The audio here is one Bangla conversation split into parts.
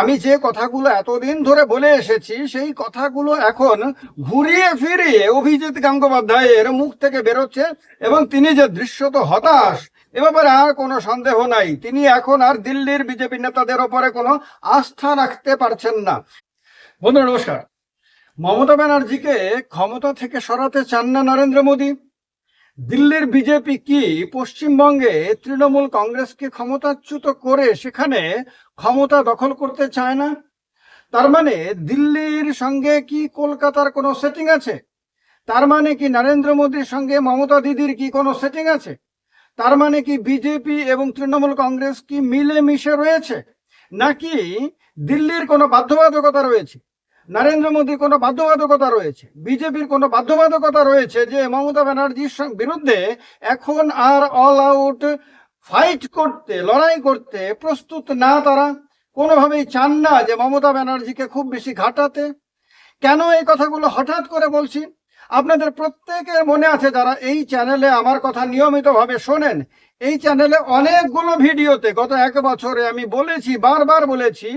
আমি যে কথাগুলো এতদিন ধরে বলে এসেছি, সেই কথাগুলো এখন ঘুরিয়ে ফিরিয়ে অভিজিৎ গঙ্গোপাধ্যায়ের মুখ থেকে বেরোচ্ছে এবং তিনি যে দৃশ্যত হতাশ, এ ব্যাপারে আর কোনো সন্দেহ নাই। তিনি এখন আর দিল্লির বিজেপি নেতাদের ওপরে কোনো আস্থা রাখতে পারছেন না। বন্ধু নমস্কার। মমতা ব্যানার্জিকে ক্ষমতা থেকে সরাতে চান না নরেন্দ্র মোদী। দিল্লির বিজেপি কি পশ্চিমবঙ্গে তৃণমূল কংগ্রেসকে ক্ষমতাচ্যুত করে সেখানে ক্ষমতা দখল করতে চায় না? তার মানে দিল্লির সঙ্গে কি কলকাতার কোনো সেটিং আছে? তার মানে কি নরেন্দ্র মোদীর সঙ্গে মমতা দিদির কি কোনো সেটিং আছে? তার মানে কি বিজেপি এবং তৃণমূল কংগ্রেস কি মিলে মিশে রয়েছে? নাকি দিল্লির কোনো বাধ্যবাধকতা রয়েছে? নরেন্দ্র মোদীর কোনো বাধ্যবাধকতা রয়েছে, বিজেপির কোনো বাধ্যবাধকতা রয়েছে যে মমতা ব্যানার্জির বিরুদ্ধে এখন আর অল আউট ফাইট করতে, লড়াই করতে প্রস্তুত না তারা। কোনোভাবেই চান না যে মমতা ব্যানার্জিকে খুব বেশি ঘাটাতে। কেন এই কথাগুলো হঠাৎ করে বলছি? আপনাদের প্রত্যেকের মনে আছে যারা এই চ্যানেলে আমার কথা নিয়মিতভাবে শোনেন এই চ্যানেলে অনেকগুলো ভিডিওতে গত এক বছরে আমি বলেছি বারবার বলেছি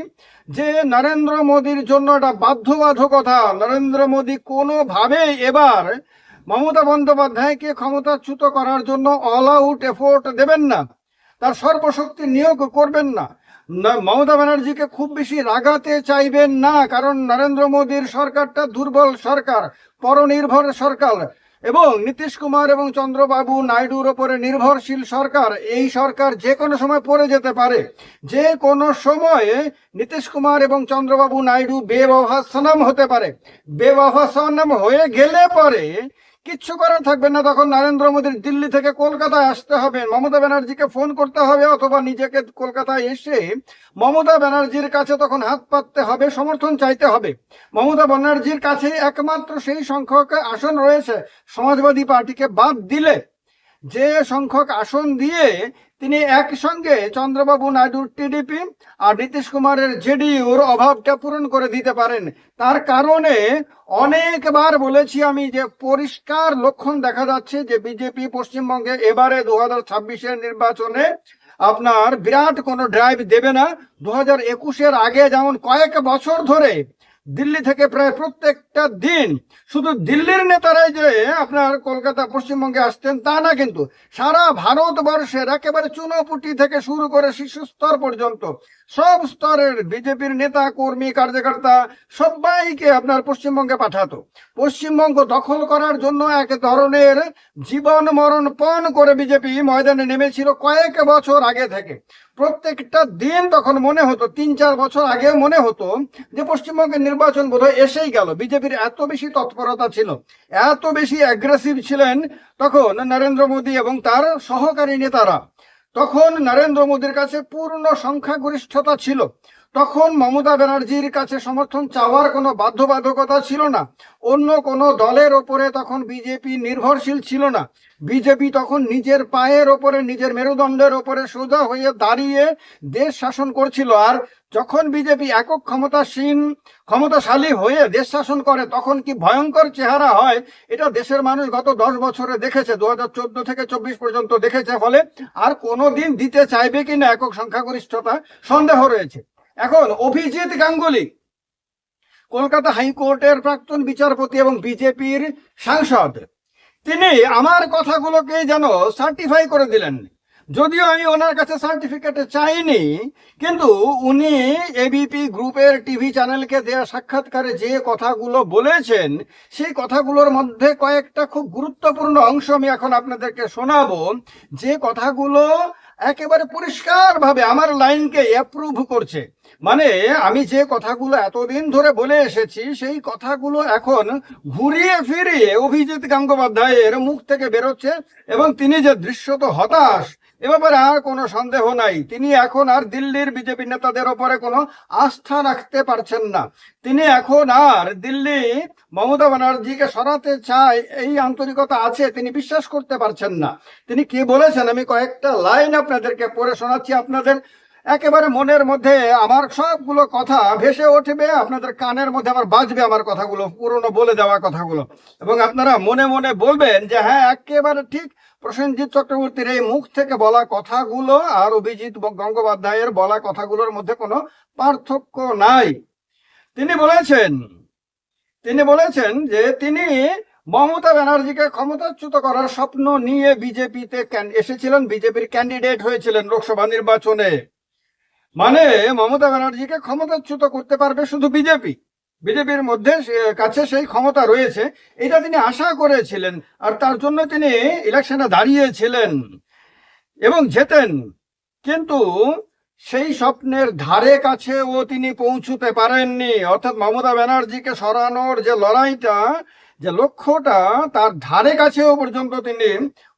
যে নরেন্দ্র মোদীর জন্য একটা বাধ্যবাধকতা। নরেন্দ্র মোদী কোনোভাবেই এবার মমতা বন্দ্যোপাধ্যায়কে ক্ষমতাচ্যুত করার জন্য অল আউট এফোর্ট দেবেন না। তার সর্বশক্তি নিয়োগ করবেন না। না, মমতা ব্যানার্জিকে খুব বেশি রাগাতে চাইবেন না কারণ নরেন্দ্র মোদীর সরকারটা দুর্বল সরকার পরনির্ভর সরকার। এবং নীতিশ কুমার এবং চন্দ্রবাবু নাইডুর ওপরে নির্ভরশীল সরকার। এই সরকার যে কোনো সময় পড়ে যেতে পারে। যে কোনো সময়ে নীতিশ কুমার এবং চন্দ্রবাবু নাইডু বেবাহাসনম হতে পারে। বেবাহাসনম হয়ে গেলে পরে কিচ্ছু করার থাকবে না। তখন নরেন্দ্র মোদীর দিল্লি থেকে কলকাতায় আসতে হবে। মমতা ব্যানার্জিকে ফোন করতে হবে অথবা নিজেকে কলকাতায় এসে মমতা ব্যানার্জির কাছে তখন হাত পাততে হবে, সমর্থন চাইতে হবে। মমতা ব্যানার্জির কাছে একমাত্র সেই সংখ্যক আসন রয়েছে। সমাজবাদী পার্টিকে বাদ দিলে যে সংখ্যক আসন দিয়ে তিনি একসঙ্গে চন্দ্রবাবু নাইডুর টিডিপি আর নীতিশ কুমারের জেডিইউর অভাবটা পূরণ করে দিতে পারেন। তার কারণে অনেকবার বলেছি আমি যে পরিষ্কার লক্ষণ দেখা যাচ্ছে যে বিজেপি পশ্চিমবঙ্গে এবারে দু হাজার নির্বাচনে আপনার বিরাট কোনো ড্রাইভ দেবে না। দু হাজার একুশের আগে যেমন কয়েক বছর ধরে দিল্লি থেকে প্রায় প্রত্যেকটা দিন শুধু দিল্লির নেতারাই যে আপনার কলকাতা, পশ্চিমবঙ্গে আসতেন তা না কিন্তু সারা ভারতবর্ষের একেবারে চুনোপুটি থেকে শুরু করে শিশু স্তর পর্যন্ত সব স্তরের বিজেপির নেতা, কর্মী, কার্যকর্তা সবাইকে আপনার পশ্চিমবঙ্গে পাঠাতো। পশ্চিমবঙ্গ দখল করার জন্য এক ধরনের জীবন মরণ পণ করে বিজেপি ময়দানে নেমেছিল কয়েক বছর আগে থেকে। প্রত্যেকটা দিন তখন মনে হতো, তিন, চার বছর আগে মনে হতো যে পশ্চিমবঙ্গের নির্বাচন বোধহয় এসেই গেল। বিজেপির এত বেশি তৎপরতা ছিল, এত বেশি অ্যাগ্রেসিভ ছিলেন তখন নরেন্দ্র মোদী এবং তার সহকারী নেতারা। তখন নরেন্দ্র মোদীর কাছে পূর্ণ সংখ্যাগরিষ্ঠতা ছিল। তখন মমতা ব্যানার্জির কাছে সমর্থন চাওয়ার কোনো বাধ্যবাধকতা ছিল না। অন্য কোনো দলের ওপরে তখন বিজেপি নির্ভরশীল ছিল না। বিজেপি তখন নিজের পায়ের ওপরে, নিজের মেরুদণ্ডের ওপরে সোজা হয়ে দাঁড়িয়ে দেশ শাসন করছিল। আর যখন বিজেপি একক ক্ষমতাসীন, ক্ষমতাশালী হয়ে দেশ শাসন করে, তখন কি ভয়ঙ্কর চেহারা হয়, এটা দেশের মানুষ গত দশ বছরে দেখেছে। দু হাজার চোদ্দ থেকে চব্বিশ পর্যন্ত দেখেছে। ফলে আর কোনো দিন দিতে চাইবে কিনা একক সংখ্যাগরিষ্ঠতা সন্দেহ রয়েছে। এখন অভিজিৎ গাঙ্গুলি, কলকাতা হাইকোর্টের প্রাক্তন বিচারপতি এবং বিজেপির সাংসদ। তিনি আমার কথাগুলোকে যেন সার্টিফাই করে দিলেন। যদিও আমি ওনার কাছে সার্টিফিকেট চাইনি, কিন্তু উনি এবিপি গ্রুপের টিভি চ্যানেলকে দেয়া সাক্ষাৎকারে যে কথাগুলো বলেছেন, সেই কথাগুলোর মধ্যে কয়েকটা খুব গুরুত্বপূর্ণ অংশ আমি এখন আপনাদেরকে শোনাবো। যে কথাগুলো একেবারে পরিষ্কারভাবে আমার লাইনকে অ্যাপ্রুভ করছে। মানে আমি যে কথাগুলো এতদিন ধরে বলে এসেছি, সেই কথাগুলো এখন ঘুরিয়ে ফিরিয়ে অভিজিৎ গঙ্গোপাধ্যায়ের মুখ থেকে বেরোচ্ছে এবং তিনি যে দৃশ্যত হতাশ এ ব্যাপারে আর কোনো সন্দেহ নাই। তিনি এখন আর দিল্লির বিজেপি নেতাদের ওপরে কোনো আস্থা রাখতে পারছেন না। তিনি এখন আর দিল্লি মমতা ব্যানার্জিকে সরাতে চায়, এই আন্তরিকতা আছে, তিনি বিশ্বাস করতে পারছেন না। তিনি কি বলেছেন? আমি কয়েকটা লাইন আপনাদেরকে পড়ে শোনাচ্ছি। আপনাদের একেবারে মনের মধ্যে আমার সবগুলো কথা ভেসে উঠবে, আপনাদের কানের মধ্যে আমার বাজবে আমার কথাগুলো, পুরনো বলে দেওয়া কথাগুলো। এবং আপনারা মনে মনে বলবেন যে হ্যাঁ একেবারে ঠিক প্রসেনজিৎ চক্রবর্তীর এই মুখ থেকে বলা কথাগুলো আর অভিজিৎ গঙ্গোপাধ্যায়ের বলা কথাগুলোর মধ্যে কোনো পার্থক্য নাই। তিনি বলেছেন তিনি বলেছেন যে তিনি মমতা ব্যানার্জিকে ক্ষমতাচ্যুত করার স্বপ্ন নিয়ে বিজেপিতে এসেছিলেন, বিজেপির ক্যান্ডিডেট হয়েছিলেন লোকসভা নির্বাচনে। মানে মমতা ব্যানার্জিকে ক্ষমতাচ্যুত করতে পারবে শুধু বিজেপি। বিজেপির মধ্যে কাছে সেই ক্ষমতা রয়েছে, এটা তিনি আশা করেছিলেন, আর তার জন্য তিনি ইলেকশনে দাঁড়িয়েছিলেন এবং যেতেন কিন্তু সেই স্বপ্নের ধারে কাছেও তিনি পৌঁছতে পারেননি। অর্থাৎ মমতা ব্যানার্জিকে সরানোর যে লড়াইটা, যে লক্ষ্যটা, তার ধারে কাছেও পর্যন্ত তিনি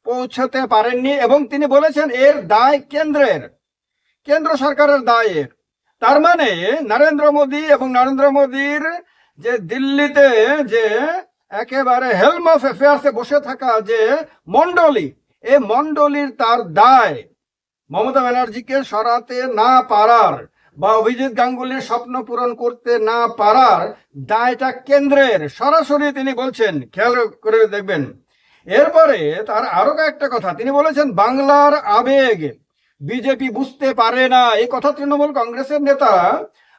পৌঁছতে পারেননি এবং তিনি বলেছেন, এর দায় কেন্দ্রের, কেন্দ্র সরকারের দায়ের। তার মানে নরেন্দ্র মোদী এবং নরেন্দ্র মোদীর যে দিল্লিতে যে একেবারে হেলম অফ অ্যাফেয়ার্সে বসে থাকা যে মন্ডলী এই মন্ডলীর তার দায়। মমতা ব্যানার্জিকে সরাতে না পারার বা অভিজিৎ গাঙ্গুলির স্বপ্ন পূরণ করতে না পারার দায়টা কেন্দ্রের। সরাসরি তিনি বলছেন, খেয়াল করে দেখবেন। এরপরে তার আরও একটা কথা। তিনি বলেছেন, বাংলার আবেগ বিজেপি বুঝতে পারে না। এই কথা তৃণমূল কংগ্রেসের নেতা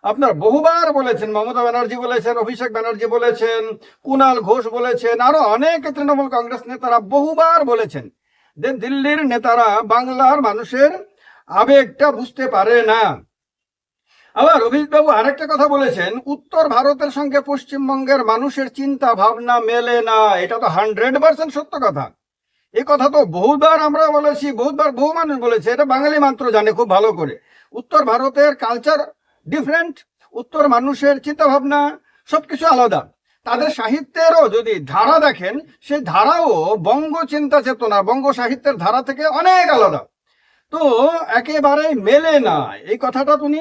আপনার বহুবার বলেছেন, মমতা ব্যানার্জি বলেছেন, অভিষেক ব্যানার্জি বলেছেন কুণাল ঘোষ বলেছেন, আরও অনেক তৃণমূল কংগ্রেস নেতারা বহুবার বলেছেন। যে দিল্লির নেতারা বাংলার মানুষের আবেগটা বুঝতে পারে না। আবার অভিজিৎবাবু আরেকটা কথা বলেছেন, উত্তর ভারতের সঙ্গে পশ্চিমবঙ্গের মানুষের চিন্তা ভাবনা মেলে না। এটা তো হান্ড্রেড পার্সেন্ট সত্য কথা। এই কথা তো বহুবার আমরা বলেছি, বহুবার বহু মানুষ বলেছে, এটা বাঙালি মাত্র জানে খুব ভালো করে। উত্তর ভারতের কালচার ডিফারেন্ট উত্তর মানুষের চিন্তা ভাবনা সবকিছু আলাদা। তাদের সাহিত্যেরও যদি ধারা দেখেন, সেই ধারাও বঙ্গ চিন্তা চেতনা, বঙ্গ সাহিত্যের ধারা থেকে অনেক আলাদা। তো একেবারে মেলে না। এই কথাটা তিনি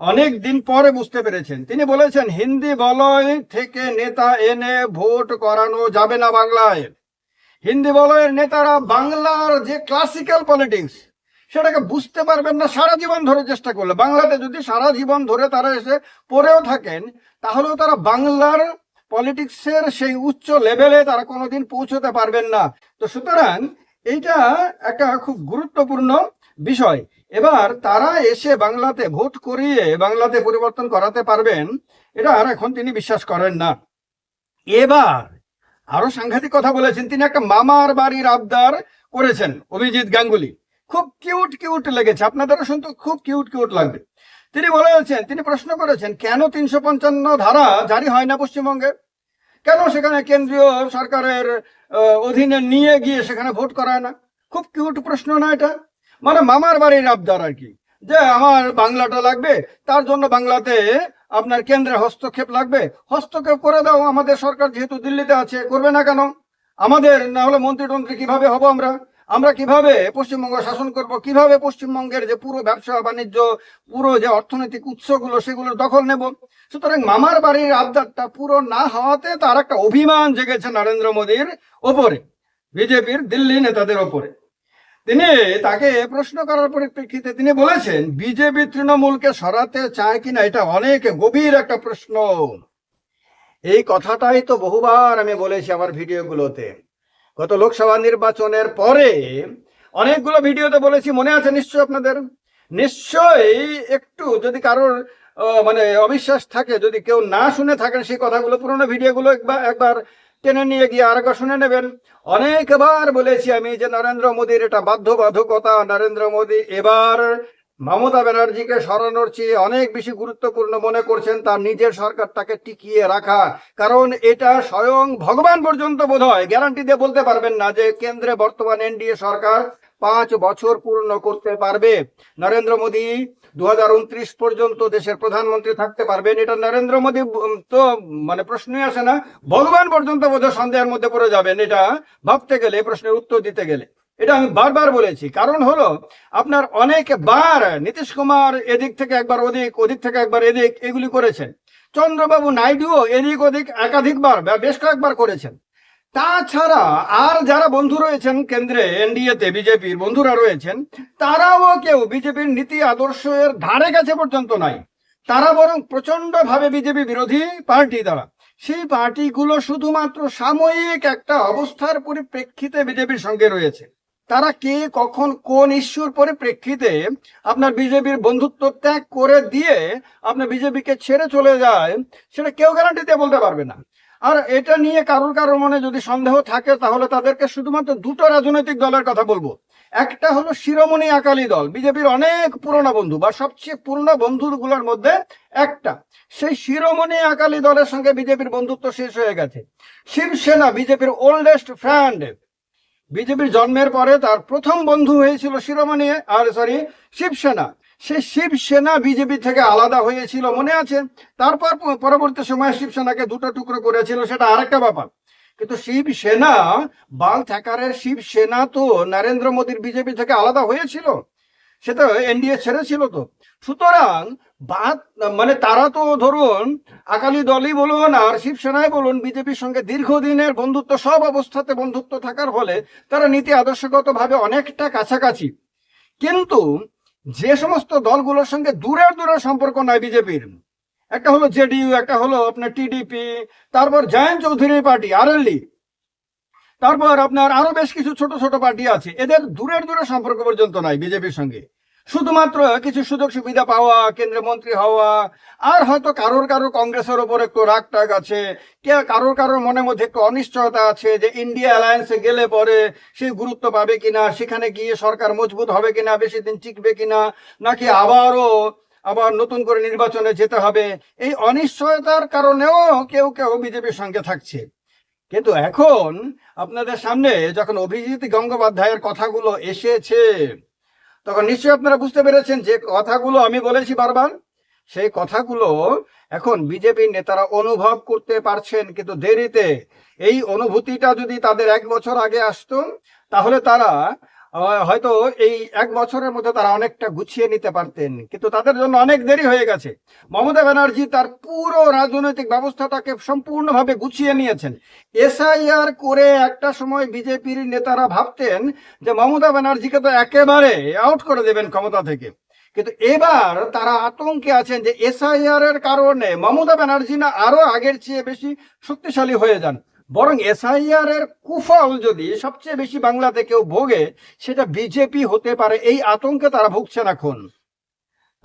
অনেক দিন পরে বুঝতে পেরেছেন। তিনি বলেছেন, হিন্দি বলয় থেকে নেতা এনে ভোট করানো যাবে না বাংলায়। হিন্দি বলয়ের নেতারা বাংলার যে ক্লাসিক্যাল পলিটিক্স সেটাকে বুঝতে পারবেন না, সারা জীবন ধরে চেষ্টা করলে। বাংলাতে যদি সারা জীবন ধরে তারা এসে পড়েও থাকেন, তাহলেও তারা বাংলার পলিটিক্সের সেই উচ্চ লেভেলে তারা কোনোদিন পৌঁছতে পারবেন না। তো সুতরাং এইটা একটা খুব গুরুত্বপূর্ণ বিষয়। এবার তারা এসে বাংলাতে ভোট করিয়ে বাংলাতে পরিবর্তন করাতে পারবেন, এটা আর এখন তিনি বিশ্বাস করেন না। এবার আরও সাংঘাতিক কথা বলেছেন। তিনি একটা মামার বাড়ির আবদার করেছেন, অভিজিৎ গাঙ্গুলি। খুব কিউট কিউট লেগেছে। আপনাদেরও শুনতে খুব কিউট কিউট লাগবে। তিনি বলেছেন, তিনি প্রশ্ন করেছেন, কেন তিনশো পঞ্চান্ন ধারা জারি হয় না পশ্চিমবঙ্গে? কেন সেখানে কেন্দ্রীয় সরকারের অধীনে নিয়ে গিয়ে সেখানে ভোট করায় না? খুব কিউট প্রশ্ন না এটা? মানে মামার বাড়ির আবদার আর কি। যে আমার বাংলাটা লাগবে, তার জন্য বাংলাতে আপনার কেন্দ্রে হস্তক্ষেপ লাগবে? হস্তক্ষেপ করে দাও, আমাদের সরকার যেহেতু দিল্লিতে আছে, করবে না কেন? আমাদের না হলে মন্ত্রী টন্ত্রী কীভাবে হব আমরা? আমরা কীভাবে পশ্চিমবঙ্গ শাসন করব? কীভাবে পশ্চিমবঙ্গের যে পুরো ব্যবসা, বাণিজ্য, পুরো যে অর্থনৈতিক উৎসগুলো, সেগুলোর দখল নেব? সুতরাং মামার বাড়ির আবদারটা পুরো না হওয়াতে তার একটা অভিমান জেগেছে নরেন্দ্র মোদীর ওপরে, বিজেপির দিল্লি নেতাদের ওপরে। তিনি তাকে প্রশ্ন করার পরিপ্রেক্ষিতে তিনি বলেছেন, বিজেপি তৃণমূলকে সরাতে চায় কিনা এটা অনেক গভীর একটা প্রশ্ন। এই কথাটাই তো বহুবার আমি বলেছি আমার ভিডিওগুলোতে। গত লোকসভা নির্বাচনের পরে অনেকগুলো ভিডিওতে বলেছি, মনে আছে নিশ্চয় আপনাদের? নিশ্চয়ই একটু যদি কারোর মানে অবিশ্বাস থাকে, যদি কেউ না শুনে থাকেন সেই কথাগুলো, পুরোনো ভিডিওগুলো একবার একবার টেনে নিয়ে গিয়ে আরেকবার শুনে নেবেন। অনেকবার বলেছি আমি যে নরেন্দ্র মোদীর এটা বাধ্যবাধকতা। নরেন্দ্র মোদী এবার মমতা ব্যানার্জিকে সরানোর চেয়ে অনেক বেশি গুরুত্বপূর্ণ মনে করছেন তার নিজের সরকারটাকে টিকিয়ে রাখা। কারণ এটা স্বয়ং ভগবান পর্যন্ত বোধ হয় গ্যারান্টি দিয়ে বলতে পারবেন না যে কেন্দ্রে বর্তমান এনডিএ সরকার পাঁচ বছর পূর্ণ করতে পারবে। নরেন্দ্র মোদী দু হাজার উনত্রিশ পর্যন্ত দেশের প্রধানমন্ত্রী থাকতে পারবেন। এটা নরেন্দ্র মোদী তো মানে প্রশ্নই আসে না। ভগবান পর্যন্ত বোধহয় সন্দেহের মধ্যে পড়ে যাবেন। এটা ভাবতে গেলে, প্রশ্নের উত্তর দিতে গেলে। এটা আমি বারবার বলেছি। কারণ হলো, আপনার অনেকবার নীতিশ কুমার এদিক থেকে একবার ওদিক ওদিক থেকে একবার এদিক, এগুলি করেছেন। চন্দ্রবাবু নাইডুও এদিক ওদিক একাধিকবার বেশ কয়েকবার করেছেন। তাছাড়া আর যারা বন্ধু রয়েছেন কেন্দ্রে, এনডিএতে, বিজেপির বন্ধুরা রয়েছেন, তারাও কেউ বিজেপির নীতি আদর্শের ধারে কাছে পর্যন্ত নাই। তারা বরং প্রচণ্ড ভাবে বিজেপি বিরোধী পার্টি তারা সেই পার্টিগুলো শুধুমাত্র সাময়িক একটা অবস্থার পরিপ্রেক্ষিতে বিজেপির সঙ্গে রয়েছে। তারা কে, কখন, কোন ইস্যুর পরিপ্রেক্ষিতে আপনার বিজেপির বন্ধুত্ব ত্যাগ করে দিয়ে আপনার বিজেপিকে ছেড়ে চলে যায়, সেটা কেউ গ্যারান্টি দিয়ে বলতে পারবে না। আর এটা নিয়ে কারোর কারোর মনে যদি সন্দেহ থাকে, তাহলে তাদেরকে শুধুমাত্র দুটো রাজনৈতিক দলের কথা বলব। একটা হলো শিরোমণি আকালি দল, বিজেপির অনেক পুরনো বন্ধু বা সবচেয়ে পুরনো বন্ধুগুলোর মধ্যে একটা। সেই শিরোমণি আকালি দলের সঙ্গে বিজেপির বন্ধুত্ব শেষ হয়ে গেছে। শিবসেনা, বিজেপির ওল্ডেস্ট ফ্রেন্ড বিজেপির জন্মের পরে তার প্রথম বন্ধু হয়েছিল শিরোমণি, আর সরি শিবসেনা। সেই শিবসেনা বিজেপি থেকে আলাদা হয়েছিল, মনে আছে? তারপর পরবর্তী সময়ে শিবসেনাকে দুটো টুকরো করেছিল, সেটা আরেকটা ব্যাপার। কিন্তু শিবসেনা বাল ঠ্যাকারের শিবসেনা তো নরেন্দ্র মোদীর বিজেপি থেকে আলাদা হয়েছিল। সেটা এনডিএ ছেড়েছিল তো। সুতরাং বাদ মানে তারা তো ধরুন, আকালি দলই বলুন আর শিবসেনায় বলুন, বিজেপির সঙ্গে দীর্ঘদিনের বন্ধুত্ব, সব অবস্থাতে বন্ধুত্ব থাকার ফলে তারা নীতি আদর্শগতভাবে অনেকটা কাছাকাছি। কিন্তু যে সমস্ত দলগুলোর সঙ্গে দূরের দূরের সম্পর্ক নাই বিজেপির। একটা হলো জেডিইউ, একটা হলো আপনার টিডিপি, তারপর জয়ন্ত চৌধুরীর পার্টি, আরএলডি। তারপর আপনার আরও বেশ কিছু ছোট ছোট পার্টি আছে। এদের দূরের দূরের সম্পর্ক পর্যন্ত নাই বিজেপির সঙ্গে। শুধুমাত্র কিছু সুযোগ সুবিধা পাওয়া, কেন্দ্রীয় মন্ত্রী হওয়া, আর হয়তো কারোর কারোর কংগ্রেসের ওপর একটু রাগ টাগ আছে, কে কারোর কারোর মনের মধ্যে একটু অনিশ্চয়তা আছে যে ইন্ডিয়া অ্যালায়েন্সে গেলে পরে সেই গুরুত্ব পাবে কিনা, সেখানে গিয়ে সরকার মজবুত হবে কিনা, বেশি দিন টিকবে কিনা, নাকি আবারও আবার নতুন করে নির্বাচনে যেতে হবে, এই অনিশ্চয়তার কারণেও কেউ কেউ বিজেপির সঙ্গে থাকছে। কিন্তু এখন আপনাদের সামনে যখন অভিজিৎ গঙ্গোপাধ্যায়ের কথাগুলো এসেছে তখন নিশ্চয়ই আপনারা বুঝতে পেরেছেন যে কথাগুলো আমি বলেছি বারবার। সেই কথাগুলো এখন বিজেপির নেতারা অনুভব করতে পারছেন, কিন্তু দেরিতে। এই অনুভূতিটা যদি তাদের এক বছর আগে আসতো, তাহলে তারা হয়তো এই এক বছরের মধ্যে তারা অনেকটা গুছিয়ে নিতে পারতেন, কিন্তু তাদের জন্য অনেক দেরি হয়ে গেছে। মমতা ব্যানার্জি তার পুরো রাজনৈতিক ব্যবস্থাটাকে সম্পূর্ণভাবে গুছিয়ে নিয়েছেন। এসআইআর করে একটা সময় বিজেপির নেতারা ভাবতেন যে মমতা ব্যানার্জিকে তো একেবারে আউট করে দেবেন ক্ষমতা থেকে। কিন্তু এবার তারা আতঙ্কে আছেন যে এসআইআর এর কারণে মমতা ব্যানার্জি না আরও আগের চেয়ে বেশি শক্তিশালী হয়ে যান। বরং এসআইআর এর কুফল যদি সবচেয়ে বেশি বাংলাতে কেউ ভোগে, সেটা বিজেপি হতে পারে, এই আতঙ্কে তারা ভুগছেন এখন।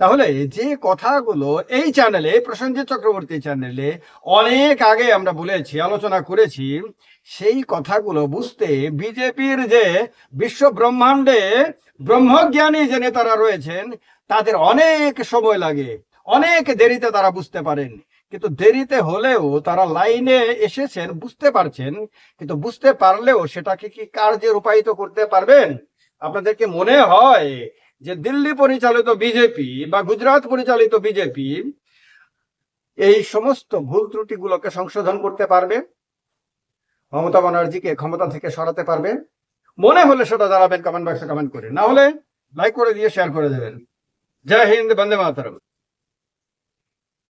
তাহলে যে কথাগুলো এই চ্যানেলে, প্রসেনজিৎ চক্রবর্তী চ্যানেলে অনেক আগে আমরা বলেছি, আলোচনা করেছি, সেই কথাগুলো বুঝতে বিজেপির যে বিশ্ব ব্রহ্মাণ্ডে ব্রহ্মজ্ঞানী যে নেতারা রয়েছেন, তাদের অনেক সময় লাগে, অনেক দেরিতে তারা বুঝতে পারেন। কিন্তু দেরিতে হলেও তারা লাইনে এসেছেন, বুঝতে পারছেন, কিন্তু বুঝতে পারলেও সেটাকে কি কার্যে রূপায়িত করতে পারবেন? আপনাদেরকে মনে হয় যে দিল্লি পরিচালিত বিজেপি বা গুজরাট পরিচালিত বিজেপি এই সমস্ত ভুল ত্রুটিগুলোকে সংশোধন করতে পারবে, মমতা ব্যানার্জিকে ক্ষমতা থেকে সরাতে পারবে। মনে হলে সেটা জানাবেন কমেন্ট বক্সে কমেন্ট করে। না হলে লাইক করে দিয়ে শেয়ার করে দেবেন। জয় হিন্দ, বন্দে মাতরম।